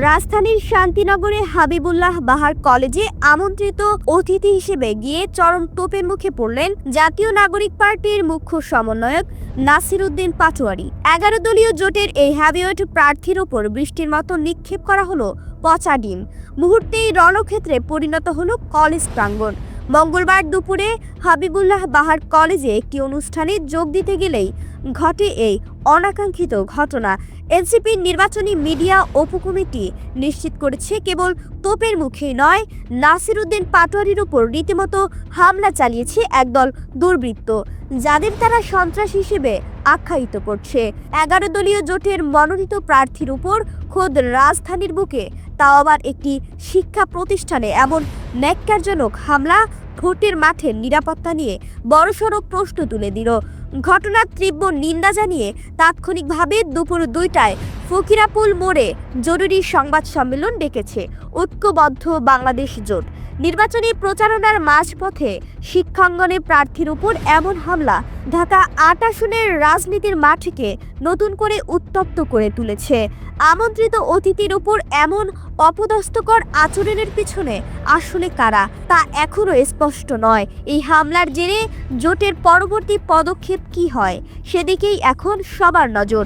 রাজধানীর শান্তিনগরে হাবিবুল্লাহ বাহার কলেজে আমন্ত্রিত অতিথি হিসেবে গিয়ে চরম তোপের মুখে পড়লেন জাতীয় নাগরিক পার্টির মুখ্য সমন্বয়ক নাসির উদ্দিন পাটোয়ারি। এগারো দলীয় জোটের এই হ্যাভিওয়েট প্রার্থীর ওপর বৃষ্টির মতো নিক্ষেপ করা হলো পচা ডিম। মুহূর্তেই রণক্ষেত্রে পরিণত হলো কলেজ প্রাঙ্গণ। মঙ্গলবার দুপুরে হাবিবুল্লাহ বাহার কলেজে একটি অনুষ্ঠানে যোগ দিতে গেলেই ঘটে এই অনাকাঙ্ক্ষিত ঘটনা। এনসিপির নির্বাচনী মিডিয়া উপকমিটি নিশ্চিত করেছে কেবল তোপের মুখেই নয়, নাসির উদ্দিন পাটোয়ারির উপর রীতিমতো হামলা চালিয়েছে একদল দুর্বৃত্ত, যাদের তারা সন্ত্রাস হিসেবে আখ্যায়িত করছে। এগারো দলীয় জোটের মনোনীত প্রার্থীর উপর খোদ রাজধানীর বুকে তাও আবার একটি শিক্ষা প্রতিষ্ঠানে এমন ন্যাক্কারজনক হামলা ভোটের মাঠের নিরাপত্তা নিয়ে বড়সড় প্রশ্ন তুলে দিল। ঘটনার তীব্র নিন্দা জানিয়ে তাৎক্ষণিকভাবে দুপুর দুইটায় ফকিরাপুল মোড়ে জরুরি সংবাদ সম্মেলন ডেকেছে। ঐক্যবদ্ধ বাংলাদেশ জোট। নির্বাচনী প্রচারণার মাঝপথে শিক্ষাঙ্গনে প্রার্থীর উপর এমন হামলা, ঢাকা আট আসনের রাজনীতির মাঠকে নতুন করে উত্তপ্ত করে তুলেছে। আমন্ত্রিত অতিথির উপর এমন অপদস্থকর আচরণের পিছনে আসলে কারা, তা এখনও স্পষ্ট নয়। এই হামলার জেরে জোটের পরবর্তী পদক্ষেপ কি হয়, সেদিকেই এখন সবার নজর।